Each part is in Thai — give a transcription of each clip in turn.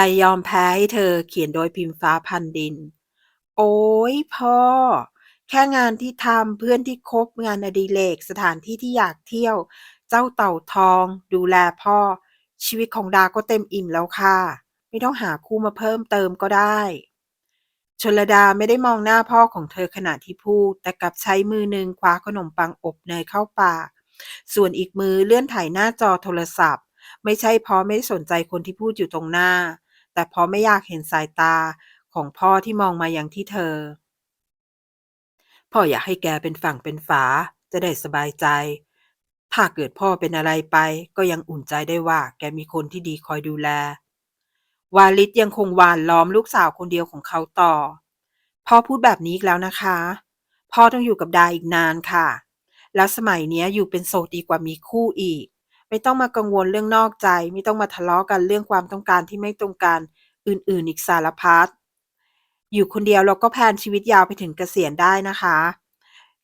ใจยอมแพ้ให้เธอเขียนโดยพิมพ์ฟ้าพันดิน โอ้ยพ่อ แค่งานที่ทำเพื่อนที่คบงานอดิเรกสถานที่ที่อยากเที่ยว เจ้าเต่าทอง ดูแลพ่อ ชีวิตของดาก็เต็มอิ่มแล้วค่ะ ไม่ต้องหาคู่มาเพิ่มเติมก็ได้ ชลดาไม่ได้มองหน้าพ่อของเธอขณะที่พูด แต่กลับใช้มือหนึ่งคว้าขนมปังอบเนยเข้าปาก ส่วนอีกมือเลื่อนถ่ายหน้าจอโทรศัพท์ ไม่ใช่เพราะไม่ได้สนใจคนที่พูดอยู่ตรงหน้า แต่เพราะไม่อยากเห็นสายตาของพ่อที่มองมาอย่างที่เธอ พ่ออยากให้แกเป็นฝั่งเป็นฝา จะได้สบายใจ ถ้าเกิดพ่อเป็นอะไรไป ก็ยังอุ่นใจได้ว่า แกมีคนที่ดีคอยดูแล วาลิศยังคงวานล้อมลูกสาวคนเดียวของเขาต่อ พ่อพูดแบบนี้อีกแล้วนะคะ พ่อต้องอยู่กับดาอีกนานค่ะ แล้วสมัยนี้อยู่เป็นโสดดีกว่ามีคู่อีก ไม่ต้องมากังวลเรื่องนอกใจ ไม่ต้องมาทะเลาะกันเรื่องความต้องการที่ไม่ตรงกัน อื่นๆ อีกสารพัด อยู่คนเดียวเราก็แพลนชีวิตยาวไปถึงเกษียณได้นะคะ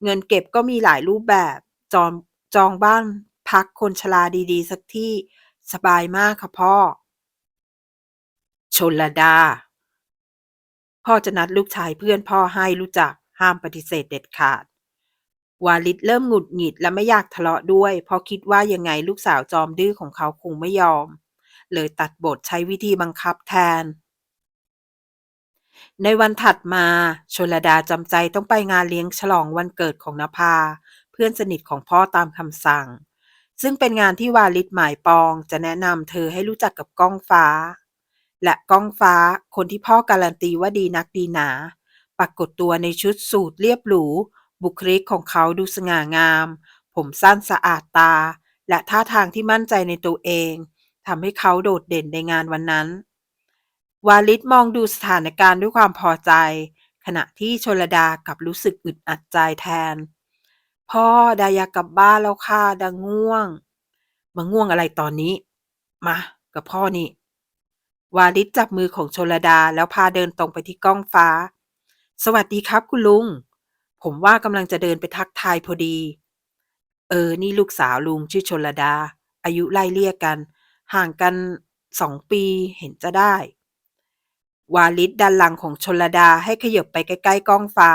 เงินเก็บก็มีหลายรูปแบบ จองจองบ้านพักคนชราดีๆ สักที่สบายมากค่ะพ่อ ชนลดา พ่อจะนัดลูกชายเพื่อนพ่อให้รู้จักห้ามปฏิเสธเด็ดขาด วาลิศเริ่มหงุดหงิดและไม่อยากทะเลาะด้วย เพราะคิดว่ายังไงลูกสาวจอมดื้อของเขาคงไม่ยอม เลยตัดบทใช้วิธีบังคับแทน ในวันถัดมาชลดาจำใจต้องไปงานเลี้ยงฉลองวันเกิดของนภา เพื่อนสนิทของพ่อตามคำสั่ง ซึ่งเป็นงานที่วาลิศหมายปองจะแนะนำเธอให้รู้จักกับก้องฟ้า และก้องฟ้าคนที่พ่อการันตีว่าดีนักดีหนา ปรากฏตัวในชุดสูทเรียบหรู บุคลิกของเขาดูสง่างาม ผมสั้นสะอาดตา และท่าทางที่มั่นใจในตัวเองทำให้เขาโดดเด่นในงานวันนั้น วาลิศมองดูสถานการณ์ด้วยความพอใจ ขณะที่ชลดากับรู้สึกอึดอัดใจแทน พ่อดายากลับบ้านแล้วค่ะดางง่วง มาง่วงอะไรตอนนี้ มา กับพ่อนี่ วาลิศจับมือของชลดาแล้วพาเดินตรงไปที่กล้องฟ้า สวัสดีครับคุณลุง ผมว่ากำลังจะเดินไปทักทายพอดี เออ นี่ลูกสาวลุงชื่อชนลดา อายุไล่เลี่ยกัน ห่างกันสองปีเห็นจะได้ วาลิศดันหลังของชนลดาให้ขยับไปใกล้ๆก้องฟ้า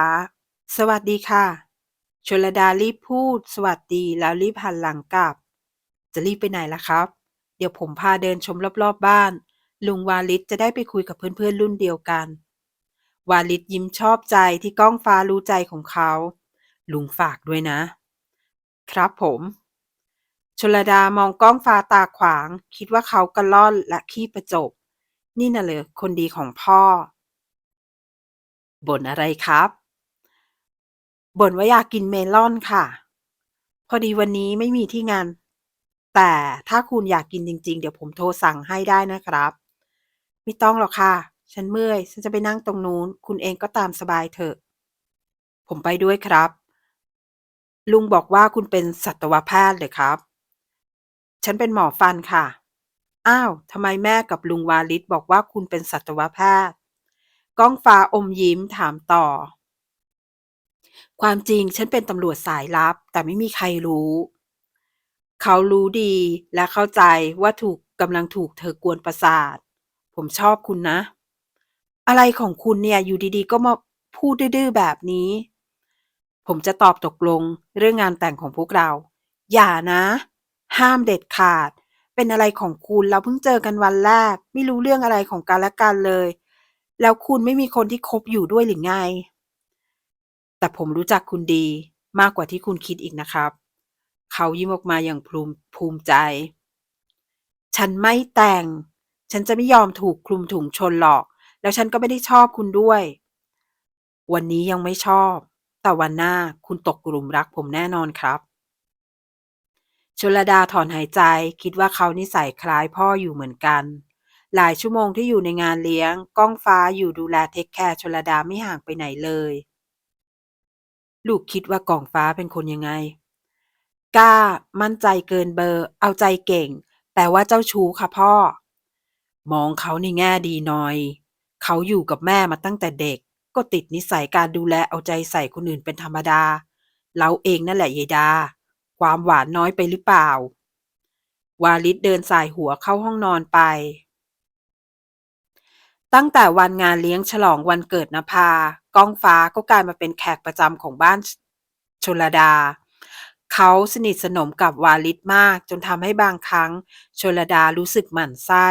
สวัสดีค่ะ ชนลดารีบพูด สวัสดีแล้วรีบหันหลังกลับ จะรีบไปไหนล่ะครับ เดี๋ยวผมพาเดินชมรอบๆบ้าน ลุงวาลิศจะได้ไปคุยกับเพื่อนๆรุ่นเดียวกัน วาลิศยิ้มชอบใจที่ก้องฟ้ารู้ใจของเขา ลุงฝากด้วยนะ ครับผม ชลดามองก้องฟ้าตาขวาง คิดว่าเขากระล่อนและขี้ประจบ นี่น่ะเลยคนดีของพ่อ บ่นอะไรครับบ่นว่าอยากกินเมลอนค่ะ พอดีวันนี้ไม่มีที่งาน แต่ถ้าคุณอยากกินจริง ๆ เดี๋ยวผมโทรสั่งให้ได้นะครับ ไม่ต้องหรอกค่ะ ฉันเมื่อย ฉันจะไปนั่งตรงนู้น คุณเองก็ตามสบายเถอะ ผมไปด้วยครับ ลุงบอกว่าคุณเป็นสัตวแพทย์เหรอครับ ฉันเป็นหมอฟันค่ะ อ้าวทำไมแม่กับลุงวาลิศบอกว่าคุณเป็นสัตวแพทย์ ก้องฟ้าอมยิ้มถามต่อ ความจริงฉันเป็นตำรวจสายลับ แต่ไม่มีใครรู้ เขารู้ดีและเข้าใจว่าถูกกำลังถูกเธอกวนประสาท ผมชอบคุณนะ อะไรของคุณเนี่ยอยู่ดีๆ ก็มาพูดดื้อๆแบบนี้ ผมจะตอบตกลงเรื่องงานแต่งของพวกเรา อย่านะ ห้ามเด็ดขาด เป็นอะไรของคุณเราเพิ่งเจอกันวันแรก ไม่รู้เรื่องอะไรของกันและกันเลย แล้วคุณไม่มีคนที่คบอยู่ด้วยหรือไง แต่ผมรู้จักคุณดีมากกว่าที่คุณคิดอีกนะครับ เขายิ้มออกมาอย่างภูมิภูมิใจ ฉันไม่แต่ง ฉันจะไม่ยอมถูกคลุมถุงชนหรอก แล้วฉันก็ไม่ได้ชอบคุณด้วย วันนี้ยังไม่ชอบ แต่วันหน้าคุณตกกลุ่มรักผมแน่นอนครับชลดาถอนหายใจคิดว่าเขานิสัยคล้ายพ่ออยู่เหมือนกัน หลายชั่วโมงที่อยู่ในงานเลี้ยง ก้องฟ้าอยู่ดูแลเทคแคร์ชลดาไม่ห่างไปไหนเลย ลูกคิดว่ากองฟ้าเป็นคนยังไง กล้า มั่นใจเกินเบอร์ เอาใจเก่ง แต่ว่าเจ้าชู้ค่ะพ่อ มองเขาในแง่ดีหน่อย เขาอยู่กับแม่มาตั้งแต่เด็ก ก็ติดนิสัยการดูแลเอาใจใส่คนอื่นเป็นธรรมดา เราเองนั่นแหละยายดา ความหวานน้อยไปหรือเปล่า วาลิศเดินสายหัวเข้าห้องนอนไป ตั้งแต่วันงานเลี้ยงฉลองวันเกิดนภา ก้องฟ้าก็กลายมาเป็นแขกประจำของบ้านชลดา เขาสนิทสนมกับวาลิศมากจนทำให้บางครั้งชลดารู้สึกหมั่นไส้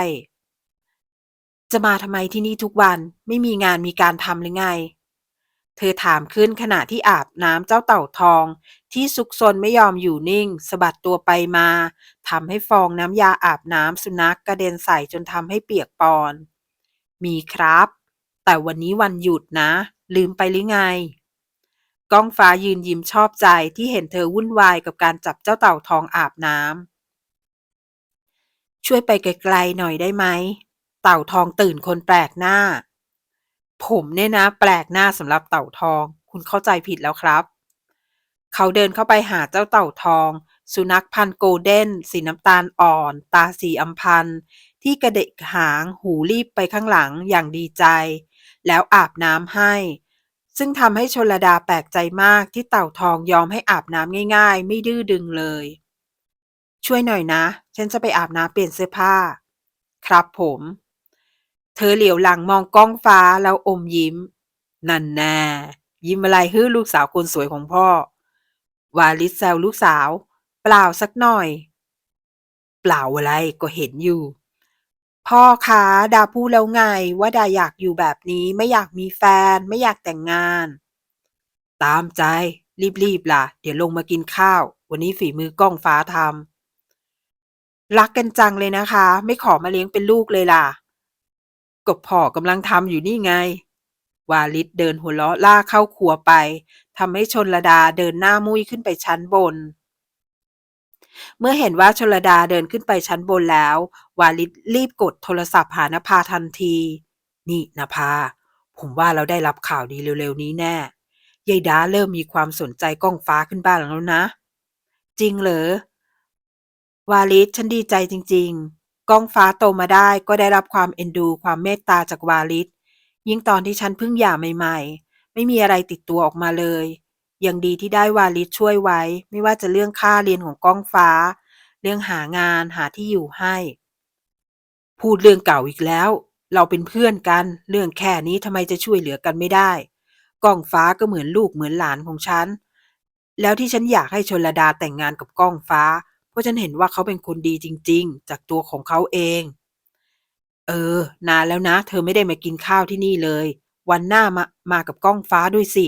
จะมาทำไมที่นี่ทุกวัน ไม่มีงานมีการทำหรือไง เธอถามขึ้นขณะที่อาบน้ำเจ้าเต่าทอง ที่ซุกซนไม่ยอมอยู่นิ่งสะบัดตัวไปมาทำให้ฟองน้ำยาอาบน้ำสุนัขกระเด็นใส่จนทำให้เปียกปอน มีครับ แต่วันนี้วันหยุดนะ ลืมไปหรือไงก้องฟ้ายืนยิ้มชอบใจที่เห็นเธอวุ่นวายกับการจับเจ้าเต่าทองอาบน้ำช่วยไปไกลๆหน่อยได้ไหม เต่าทองตื่นคนแปลกหน้า ผมเนี่ยนะ แปลกหน้าสำหรับเต่าทอง คุณเข้าใจผิดแล้วครับ เขาเดินเข้าไปหาเจ้าเต่าทอง สุนัขพันธ์โกลเด้น สีน้ำตาลอ่อน ตาสีอำพันธ์ที่กระเดกหางหูรีบไปข้างหลังอย่างดีใจ แล้วอาบน้ำให้ ซึ่งทำให้ชลดาแปลกใจมากที่เต่าทองยอมให้อาบน้ำง่าย ๆ ไม่ดื้อดึงเลย ช่วยหน่อยนะ ฉันจะไปอาบน้ำเปลี่ยนเสื้อผ้า ครับผม เธอเหลียวหลังมองกล้องฟ้าแล้วอมยิ้ม นั่นแน่ยิ้มอะไรฮื้อลูกสาวคนสวยของพ่อ วาลิสแซวลูกสาว เปล่าสักหน่อย เปล่าอะไรก็เห็นอยู่ พ่อคะดาพูดแล้วไงว่าดาอยากอยู่แบบนี้ไม่อยากมีแฟน ไม่อยากแต่งงาน ตามใจ รีบๆล่ะ เดี๋ยวลงมากินข้าว วันนี้ฝีมือกล้องฟ้าทำรักกันจังเลยนะคะ ไม่ขอมาเลี้ยงเป็นลูกเลยล่ะ ก็พ่อกำลังทำอยู่นี่ไง วาลิศเดินหัวเราะล่าเข้าครัวไปทำให้ชนลดาเดินหน้ามุ้ยขึ้นไปชั้นบน เมื่อเห็นว่าชลดาเดินขึ้นไปชั้นบนแล้ว วาลิศรีบกดโทรศัพท์หานภาทันที นี่นภา ผมว่าเราได้รับข่าวดีเร็วๆนี้แน่ยายดาเริ่มมีความสนใจกล้องฟ้าขึ้นบ้างแล้วนะ จริงเหรอวาลิศฉันดีใจจริง ๆ ก้องฟ้าโตมาได้ก็ได้รับความเอ็นดู ความเมตตาจากวาลิศยิ่งตอนที่ฉันเพิ่งหย่าใหม่ๆ ไม่มีอะไรติดตัวออกมาเลยยังดีที่ได้วาลิศช่วยไว้ ไม่ว่าจะเรื่องค่าเรียนของก้องฟ้า เรื่องหางานหาที่อยู่ให้ พูดเรื่องเก่าอีกแล้ว เราเป็นเพื่อนกัน เรื่องแค่นี้ทำไมจะช่วยเหลือกันไม่ได้ก้องฟ้าก็เหมือนลูกเหมือนหลานของฉัน แล้วที่ฉันอยากให้ชนลดาแต่งงานกับก้องฟ้า ราะฉันเห็นว่าเขาเป็นคนดีจริง ๆ จากตัวของเขาเอง เออ นานแล้วนะ เธอไม่ได้มากินข้าวที่นี่เลย วันหน้ามามากับก้องฟ้าด้วยสิ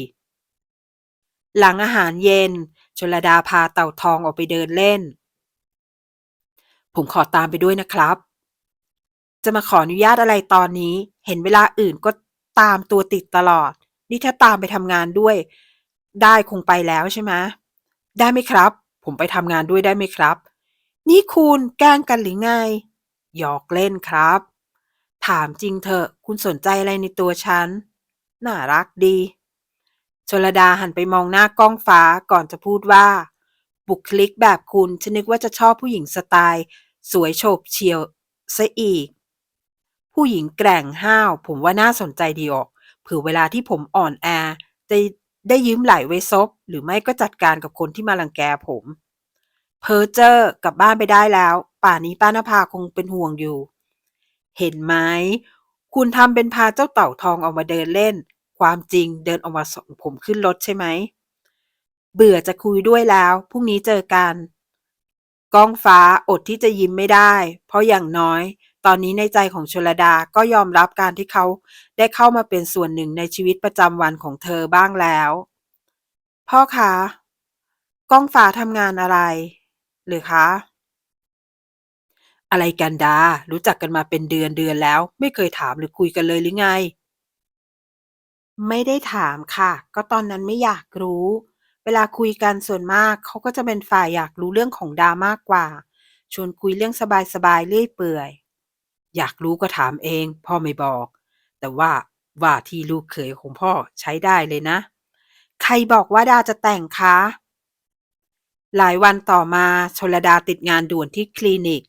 หลังอาหารเย็น ชลดาพาเต่าทองออกไปเดินเล่น ผมขอตามไปด้วยนะครับ จะมาขออนุญาตอะไรตอนนี้ เห็นเวลาอื่นก็ตามตัวติดตลอด นี่ถ้าตามไปทำงานด้วย ได้คงไปแล้วใช่ไหมได้ไหมครับ ผมไปทำงานด้วยได้ไหมครับ นี่คุณแกล้งกันหรือไง หยอกเล่นครับ ถามจริงเถอะ คุณสนใจอะไรในตัวฉัน น่ารักดี ชลดาหันไปมองหน้ากล้องฟ้าก่อนจะพูดว่า บุคลิกแบบคุณฉันนึกว่าจะชอบผู้หญิงสไตล์ สวยโฉบเฉี่ยวซะอีก ผู้หญิงแกร่งห้าว ผมว่าน่าสนใจดีออกเผื่อเวลาที่ผมอ่อนแอจะ ได้ยืมไหลไว้ซบ หรือไม่ก็จัดการกับคนที่มาลังแกผม เพอเจอร์กลับบ้านไปได้แล้ว ป่านี้ป้านภาคงเป็นห่วงอยู่ เห็นไหม คุณทำเป็นพาเจ้าเต่าทองออกมาเดินเล่น ความจริงเดินออกมาส่งผมขึ้นรถใช่ไหม เบื่อจะคุยด้วยแล้ว พรุ่งนี้เจอกัน กองฟ้าอดที่จะยิ้มไม่ได้ เพราะอย่างน้อย ตอนนี้ในใจของชลดาก็ยอมรับการที่เขาได้เข้ามาเป็นส่วนหนึ่งในชีวิตประจำวันของเธอบ้างแล้ว พ่อคะก้องฟ้าทำงานอะไร หรือคะ อะไรกันดา รู้จักกันมาเป็นเดือนเดือนแล้ว ไม่เคยถามหรือคุยกันเลยหรือไง ไม่ได้ถามค่ะ ก็ตอนนั้นไม่อยากรู้ เวลาคุยกันส่วนมากเขาก็จะเป็นฝ่ายอยากรู้เรื่องของดามากกว่า ชวนคุยเรื่องสบายๆเรื่อยเปื่อย อยากรู้ก็ถามเอง พ่อไม่บอก แต่ว่าว่าที่ลูกเขยของพ่อใช้ได้เลยนะ ใครบอกว่าดาจะแต่งคะ หลายวันต่อมาชลดาติดงานด่วนที่คลินิก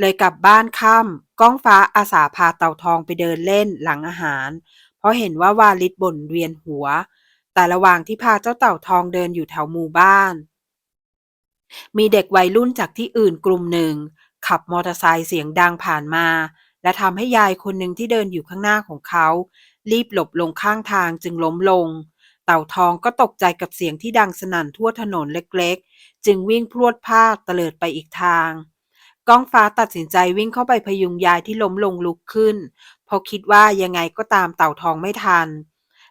เลยกลับบ้านค่ำก้องฟ้าอาสาพาเต่าทองไปเดินเล่นหลังอาหาร เพราะเห็นว่าวาลิศบ่นเวียนหัว แต่ระหว่างที่พาเจ้าเต่าทองเดินอยู่แถวหมู่บ้านมีเด็กวัยรุ่นจากที่อื่นกลุ่มหนึ่ง ขับมอเตอร์ไซค์เสียงดังผ่านมา และทำให้ยายคนหนึ่งที่เดินอยู่ข้างหน้าของเขา รีบหลบลงข้างทางจึงล้มลง เต่าทองก็ตกใจกับเสียงที่ดังสนั่นทั่วถนนเล็กๆ จึงวิ่งพรวดพลาดเตลิดไปอีกทาง ก้องฟ้าตัดสินใจวิ่งเข้าไปพยุงยายที่ล้มลงลุกขึ้นเพราะคิดว่ายังไงก็ตามเต่าทองไม่ทัน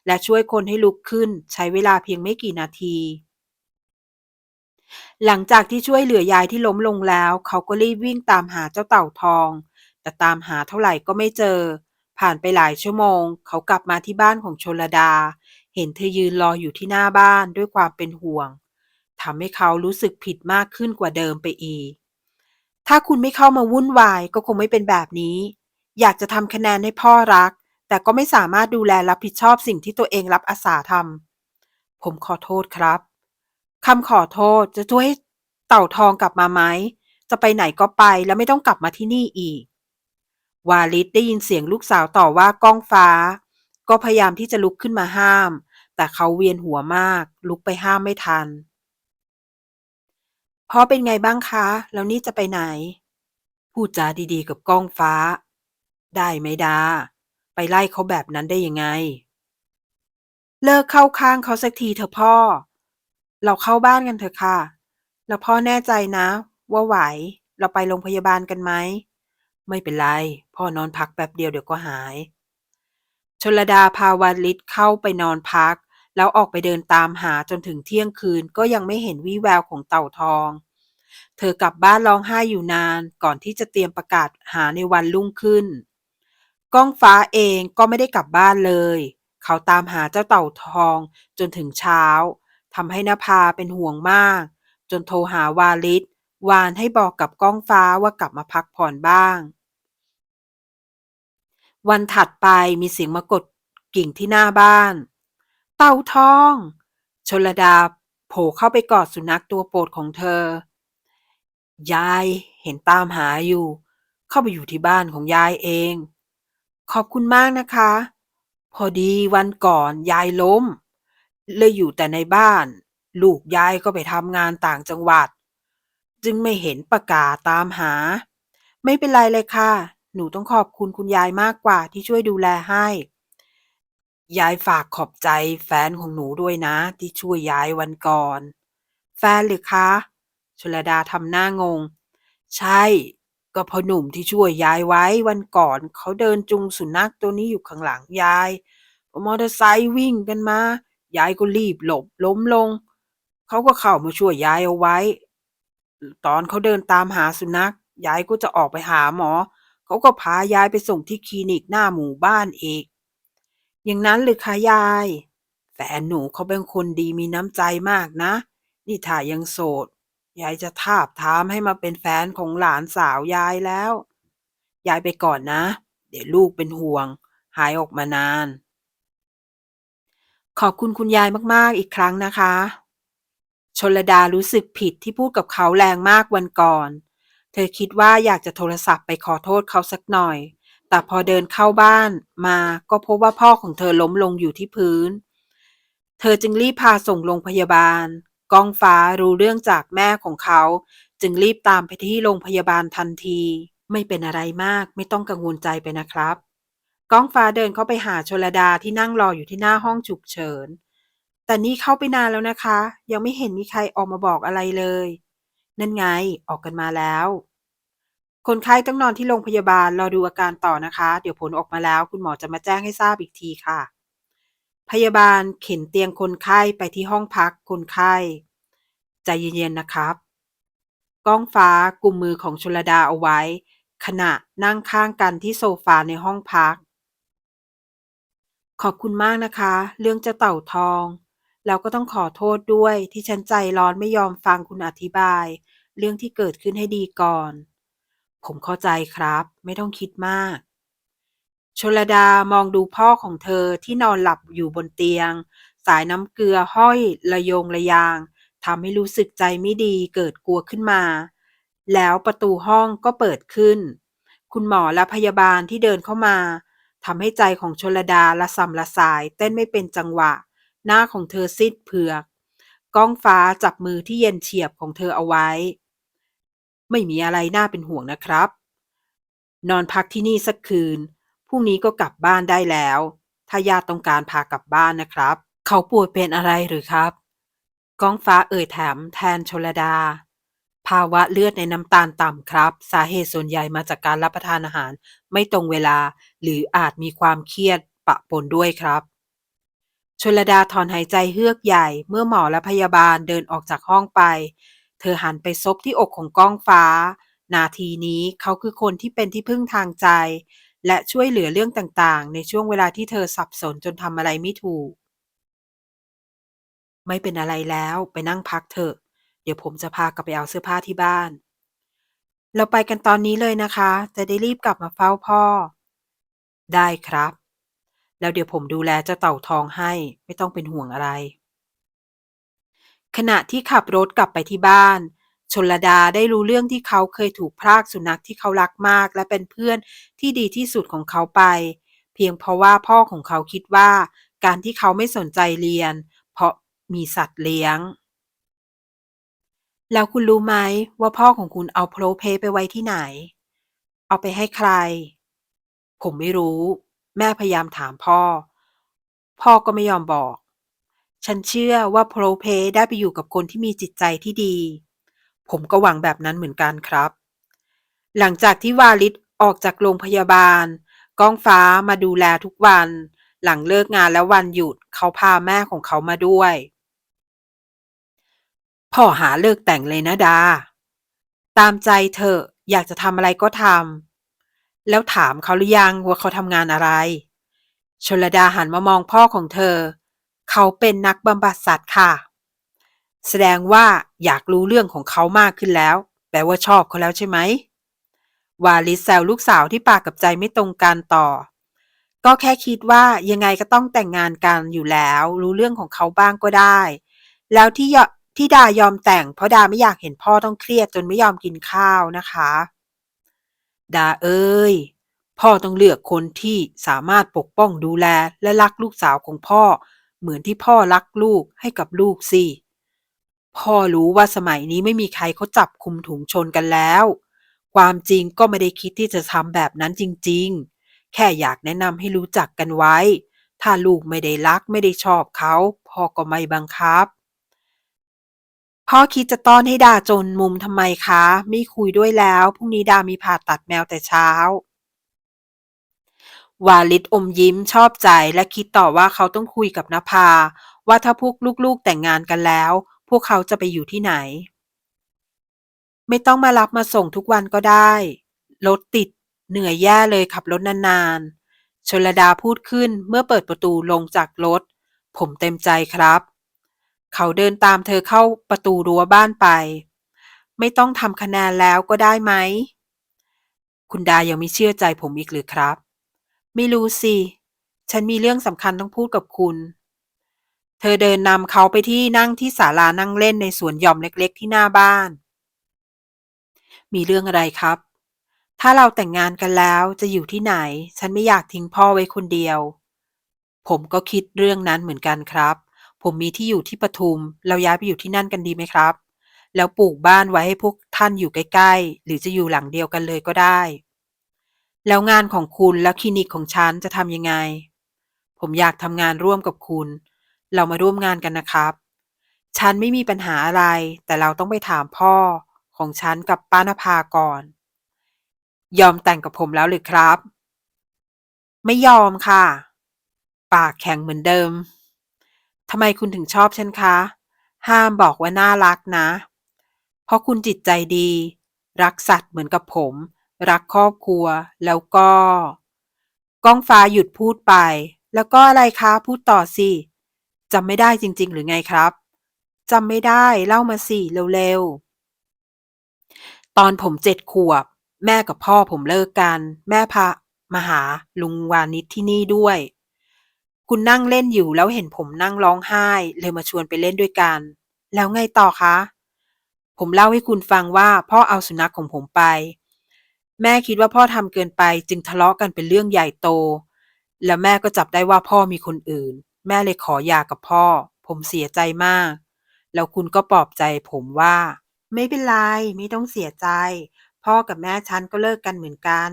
และช่วยคนให้ลุกขึ้นใช้เวลาเพียงไม่กี่นาที หลังจากที่ช่วยเหลือยายที่ล้มลงแล้ว เขาก็รีบวิ่งตามหาเจ้าเต่าทอง แต่ตามหาเท่าไหร่ก็ไม่เจอ ผ่านไปหลายชั่วโมง เขากลับมาที่บ้านของชลดา เห็นเธอยืนรออยู่ที่หน้าบ้านด้วยความเป็นห่วงทำให้เขารู้สึกผิดมากขึ้นกว่าเดิมไปอีก ถ้าคุณไม่เข้ามาวุ่นวายก็คงไม่เป็นแบบนี้ อยากจะทำคะแนนให้พ่อรัก แต่ก็ไม่สามารถดูแลรับผิดชอบสิ่งที่ตัวเองรับอาสาทำผมขอโทษครับ คำขอโทษจะช่วยให้เต่าทองกลับมาไหม จะไปไหนก็ไปแล้วไม่ต้องกลับมาที่นี่อีก วาลิดได้ยินเสียงลูกสาวต่อว่าก้องฟ้า ก็พยายามที่จะลุกขึ้นมาห้าม แต่เขาเวียนหัวมาก ลุกไปห้ามไม่ทันพ่อเป็นไงบ้างคะ แล้วนี่จะไปไหน พูดจาดีๆกับก้องฟ้า ได้ไหมดา ไปไล่เขาแบบนั้นได้ยังไง เลิกเข้าข้างเขาสักทีเถอะพ่อ เราเข้าบ้านกันเถอะค่ะ แล้วพ่อแน่ใจนะ ว่าไหว เราไปโรงพยาบาลกันไหม ไม่เป็นไร พ่อนอนพักแป๊บเดียวเดี๋ยวก็หาย ชลดาพาวาลิศเข้าไปนอนพัก แล้วออกไปเดินตามหาจนถึงเที่ยงคืนก็ยังไม่เห็นวี่แววของเต่าทอง เธอกลับบ้านร้องไห้อยู่นานก่อนที่จะเตรียมประกาศหาในวันรุ่งขึ้น ก้องฟ้าเองก็ไม่ได้กลับบ้านเลย เขาตามหาเจ้าเต่าทองจนถึงเช้า ทำให้นภาเป็นห่วงมาก จนโทรหาวาลิศวานให้บอกกับก้องฟ้าว่ากลับมาพักผ่อนบ้าง วันถัดไปมีเสียงมากดกิ่งที่หน้าบ้าน เต่าทอง ชลดาโผล่เข้าไปกอดสุนัขตัวโปรดของเธอ ยายเห็นตามหาอยู่ เข้าไปอยู่ที่บ้านของยายเอง ขอบคุณมากนะคะ พอดีวันก่อนยายล้ม เลยอยู่แต่ในบ้าน ลูกยายก็ไปทำงานต่างจังหวัด จึงไม่เห็นประกาศตามหา ไม่เป็นไรเลยค่ะ หนูต้องขอบคุณคุณยายมากกว่าที่ช่วยดูแลให้ ยายฝากขอบใจแฟนของหนูด้วยนะ ที่ช่วยยายวันก่อน แฟนหรือคะ ชลดาทำหน้างง ใช่ ก็พอหนุ่มที่ช่วยยายไว้วันก่อนเขาเดินจุงสุนัขตัวนี้อยู่ข้างหลังยายมอเตอร์ไซค์วิ่งกันมา ยายก็รีบหลบล้มลง เขาก็เข้ามาช่วยยายเอาไว้ ตอนเขาเดินตามหาสุนัข ยายก็จะออกไปหาหมอ เขาก็พายายไปส่งที่คลินิกหน้าหมู่บ้านเองอย่างนั้นหรือคะยาย แฟนหนูเขาเป็นคนดีมีน้ำใจมากนะ นี่ถ้ายังโสด ยายจะทาบทามให้มาเป็นแฟนของหลานสาวยายแล้ว ยายไปก่อนนะ เดี๋ยวลูกเป็นห่วง หายออกมานาน ขอบคุณคุณยายมากๆอีกครั้งนะคะ ชนลดารู้สึกผิดที่พูดกับเขาแรงมากวันก่อน เธอคิดว่าอยากจะโทรศัพท์ไปขอโทษเขาสักหน่อย แต่พอเดินเข้าบ้านมาก็พบว่าพ่อของเธอล้มลงอยู่ที่พื้น เธอจึงรีบพาส่งโรงพยาบาลกองฟ้ารู้เรื่องจากแม่ของเขา จึงรีบตามไปที่โรงพยาบาลทันที ไม่เป็นอะไรมากไม่ต้องกังวลใจไปนะครับ ก้องฟ้าเดินเข้าไปหาชลดาที่นั่งรออยู่ที่หน้าห้องฉุกเฉิน แต่นี่เข้าไปนานแล้วนะคะ ยังไม่เห็นมีใครออกมาบอกอะไรเลย นั่นไงออกกันมาแล้ว คนไข้ต้องนอนที่โรงพยาบาลรอดูอาการต่อนะคะ เดี๋ยวผลออกมาแล้ว คุณหมอจะมาแจ้งให้ทราบอีกทีค่ะ พยาบาลเข็นเตียงคนไข้ไปที่ห้องพักคนไข้ใจเย็นๆนะครับ ก้องฟ้ากุมมือของชลดาเอาไว้ ขณะนั่งข้างกันที่โซฟาในห้องพัก ขอบคุณมากนะคะ เรื่องเจ้าเต่าทอง แล้วก็ต้องขอโทษด้วยที่ฉันใจร้อนไม่ยอมฟังคุณอธิบาย เรื่องที่เกิดขึ้นให้ดีก่อน ผมเข้าใจครับ ไม่ต้องคิดมาก ชลดามองดูพ่อของเธอที่นอนหลับอยู่บนเตียง สายน้ำเกลือห้อยระโยงระยางทำให้รู้สึกใจไม่ดีเกิดกลัวขึ้นมา แล้วประตูห้องก็เปิดขึ้น คุณหมอและพยาบาลที่เดินเข้ามา ทำให้ใจของชลดาละสำละสาย เต้นไม่เป็นจังหวะ หน้าของเธอซีดเผือกก้องฟ้าจับมือที่เย็นเฉียบของเธอเอาไว้ ไม่มีอะไรน่าเป็นห่วงนะครับ นอนพักที่นี่สักคืนพรุ่งนี้ก็กลับบ้านได้แล้ว ถ้าญาติต้องการพากลับบ้านนะครับ เขาป่วยเป็นอะไรหรือครับ ก้องฟ้าเอ่ยถามแทนชลดา ภาวะเลือดในน้ำตาลต่ำครับ สาเหตุส่วนใหญ่มาจากการรับประทานอาหารไม่ตรงเวลา หรืออาจมีความเครียดปะปนด้วยครับชลดาถอนหายใจเฮือกใหญ่ เมื่อหมอและพยาบาลเดินออกจากห้องไป เธอหันไปซบที่อกของก้องฟ้า นาทีนี้เขาคือคนที่เป็นที่พึ่งทางใจ และช่วยเหลือเรื่องต่างๆ ในช่วงเวลาที่เธอสับสนจนทำอะไรไม่ถูก ไม่เป็นอะไรแล้วไปนั่งพักเถอะ ดี๋ยวผมจะพากลับไปเอาเสื้อผ้าที่บ้าน เราไปกันตอนนี้เลยนะคะ จะได้รีบกลับมาเฝ้าพ่อ ได้ครับ แล้วเดี๋ยวผมดูแลเจ้าเต่าทองให้ไม่ต้องเป็นห่วงอะไร ขณะที่ขับรถกลับไปที่บ้าน ชนลดาได้รู้เรื่องที่เขาเคยถูกพรากสุนัขที่เขารักมาก และเป็นเพื่อนที่ดีที่สุดของเขาไป เพียงเพราะว่าพ่อของเขาคิดว่าการที่เขาไม่สนใจเรียน เพราะมีสัตว์เลี้ยง แล้วคุณรู้ไหมว่าพ่อของคุณเอาโพลเพไปไว้ที่ไหน เอาไปให้ใคร ผมไม่รู้ แม่พยายามถามพ่อ พ่อก็ไม่ยอมบอก ฉันเชื่อว่าโพลเพได้ไปอยู่กับคนที่มีจิตใจที่ดี ผมก็หวังแบบนั้นเหมือนกันครับ หลังจากที่วาลิศออกจากโรงพยาบาล ก้องฟ้ามาดูแลทุกวัน หลังเลิกงานแล้ววันหยุดเขาพาแม่ของเขามาด้วย พ่อหาเลิกแต่งเลยนะดา ตามใจเถออยากจะทำอะไรก็ทำแล้วถามเขาหรือยังว่าเขาทำงานอะไร ชลดาหันมามองพ่อของเธอ เขาเป็นนักบำบัดสัตว์ค่ะ แสดงว่าอยากรู้เรื่องของเขามากขึ้นแล้ว แปลว่าชอบเขาแล้วใช่ไหม วาลิสแซวลูกสาวที่ปากกับใจไม่ตรงกันต่อ ก็แค่คิดว่ายังไงก็ต้องแต่งงานกันอยู่แล้ว รู้เรื่องของเขาบ้างก็ได้ แล้วที่ ที่ดายอมแต่งเพราะดาไม่อยากเห็นพ่อต้องเครียดจนไม่ยอมกินข้าวนะคะ ดาเอ้ย พ่อต้องเลือกคนที่สามารถปกป้องดูแลและรักลูกสาวของพ่อ เหมือนที่พ่อรักลูกให้กับลูกสิ พ่อรู้ว่าสมัยนี้ไม่มีใครเขาจับคุมถุงชนกันแล้ว ความจริงก็ไม่ได้คิดที่จะทำแบบนั้นจริง ๆ แค่อยากแนะนำให้รู้จักกันไว้ ถ้าลูกไม่ได้รักไม่ได้ชอบเขา พ่อก็ไม่บังคับ พ่อคิดจะต้อนให้ดาจนมุมทำไมคะ ไม่คุยด้วยแล้วพรุ่งนี้ดามีผ่าตัดแมวแต่เช้าวาลิศอมยิ้มชอบใจและคิดต่อว่าเขาต้องคุยกับนภา ว่าถ้าพวกลูกๆแต่งงานกันแล้ว พวกเขาจะไปอยู่ที่ไหน ไม่ต้องมารับมาส่งทุกวันก็ได้ รถติด เหนื่อยแย่เลยขับรถนานๆชลดาพูดขึ้นเมื่อเปิดประตูลงจากรถ ผมเต็มใจครับ เขาเดินตามเธอเข้าประตูรั้วบ้านไป ไม่ต้องทำคะแนนแล้วก็ได้ไหม คุณดายังไม่เชื่อใจผมอีกหรือครับ ไม่รู้สิ ฉันมีเรื่องสำคัญต้องพูดกับคุณ เธอเดินนำเขาไปที่นั่งที่ศาลานั่งเล่นในสวนหย่อมเล็กๆ ที่หน้าบ้าน มีเรื่องอะไรครับ ถ้าเราแต่งงานกันแล้วจะอยู่ที่ไหน ฉันไม่อยากทิ้งพ่อไว้คนเดียว ผมก็คิดเรื่องนั้นเหมือนกันครับ ผมมีที่อยู่ที่ปทุม เราย้ายไปอยู่ที่นั่นกันดีไหมครับ แล้วปลูกบ้านไว้ให้พวกท่านอยู่ใกล้ๆ หรือจะอยู่หลังเดียวกันเลยก็ได้ แล้วงานของคุณและคลินิกของฉันจะทำยังไง ผมอยากทำงานร่วมกับคุณ เรามาร่วมงานกันนะครับ ฉันไม่มีปัญหาอะไร แต่เราต้องไปถามพ่อของฉันกับป้านภาก่อน ยอมแต่งกับผมแล้วหรือครับ ไม่ยอมค่ะ ปากแข็งเหมือนเดิม ทำไมคุณถึงชอบฉันคะ ห้ามบอกว่าน่ารักนะ เพราะคุณจิตใจดี รักสัตว์เหมือนกับผม รักครอบครัว แล้วก็ ก้องฟ้าหยุดพูดไป แล้วก็อะไรคะพูดต่อสิจำไม่ได้จริง ๆ หรือไงครับจำไม่ได้เล่ามาสิเร็วๆ ตอนผมเจ็ดขวบ แม่กับพ่อผมเลิกกัน แม่พามาหาลุงวานิชที่นี่ด้วย คุณนั่งเล่นอยู่แล้วเห็นผมนั่งร้องไห้ เลยมาชวนไปเล่นด้วยกัน แล้วไงต่อคะ ผมเล่าให้คุณฟังว่าพ่อเอาสุนัขของผมไป แม่คิดว่าพ่อทำเกินไปจึงทะเลาะกันเป็นเรื่องใหญ่โต แล้วแม่ก็จับได้ว่าพ่อมีคนอื่น แม่เลยขอหย่ากับพ่อ ผมเสียใจมาก แล้วคุณก็ปลอบใจผมว่า ไม่เป็นไรไม่ต้องเสียใจ พ่อกับแม่ฉันก็เลิกกันเหมือนกัน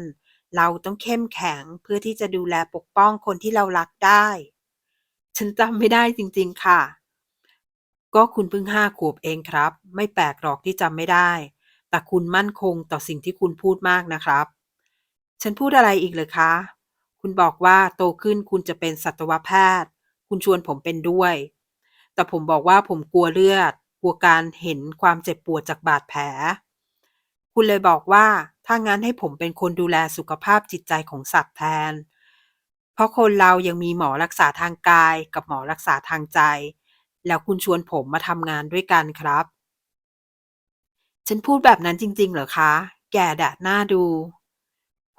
เราต้องเข้มแข็งเพื่อที่จะดูแลปกป้องคนที่เรารักได้ ฉันจำไม่ได้จริงๆค่ะ ก็คุณเพิ่งห้าขวบเองครับ ไม่แปลกหรอกที่จำไม่ได้ แต่คุณมั่นคงต่อสิ่งที่คุณพูดมากนะครับ ฉันพูดอะไรอีกเลยคะ คุณบอกว่าโตขึ้นคุณจะเป็นสัตวแพทย์ คุณชวนผมเป็นด้วย แต่ผมบอกว่าผมกลัวเลือด กลัวการเห็นความเจ็บปวดจากบาดแผล คุณเลยบอกว่า ถ้างั้นให้ผมเป็นคนดูแลสุขภาพจิตใจของสัตว์แทน เพราะคนเรายังมีหมอรักษาทางกายกับหมอรักษาทางใจ แล้วคุณชวนผมมาทำงานด้วยกันครับ ฉันพูดแบบนั้นจริง ๆ เหรอคะ แก่ดะหน้าดู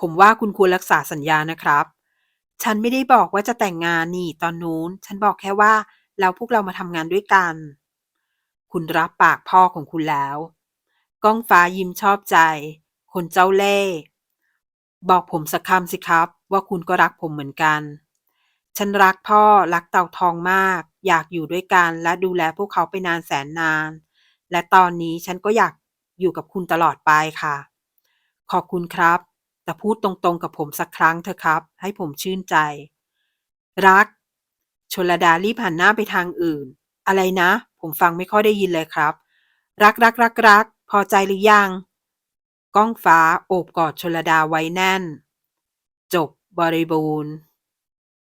ผมว่าคุณควรรักษาสัญญานะครับ ฉันไม่ได้บอกว่าจะแต่งงานนี่ตอนนู้น ฉันบอกแค่ว่าแล้วพวกเรามาทำงานด้วยกัน คุณรับปากพ่อของคุณแล้ว ก้องฟ้ายิ้มชอบใจ คนเจ้าเล่ห์บอกผมสักคำสิครับ ว่าคุณก็รักผมเหมือนกัน ฉันรักพ่อรักเต่าทองมาก อยากอยู่ด้วยกันและดูแลพวกเขาไปนานแสนนาน และตอนนี้ฉันก็อยากอยู่กับคุณตลอดไปค่ะ ขอบคุณครับ แต่พูดตรงๆกับผมสักครั้งเถอะครับ ให้ผมชื่นใจ รัก ชลดารีบหันหน้าไปทางอื่น อะไรนะ ผมฟังไม่ค่อยได้ยินเลยครับ รักรักรักรักพอใจหรือยัง ก้องฟ้าโอบกอดชลดาไว้แน่น จบบริบูรณ์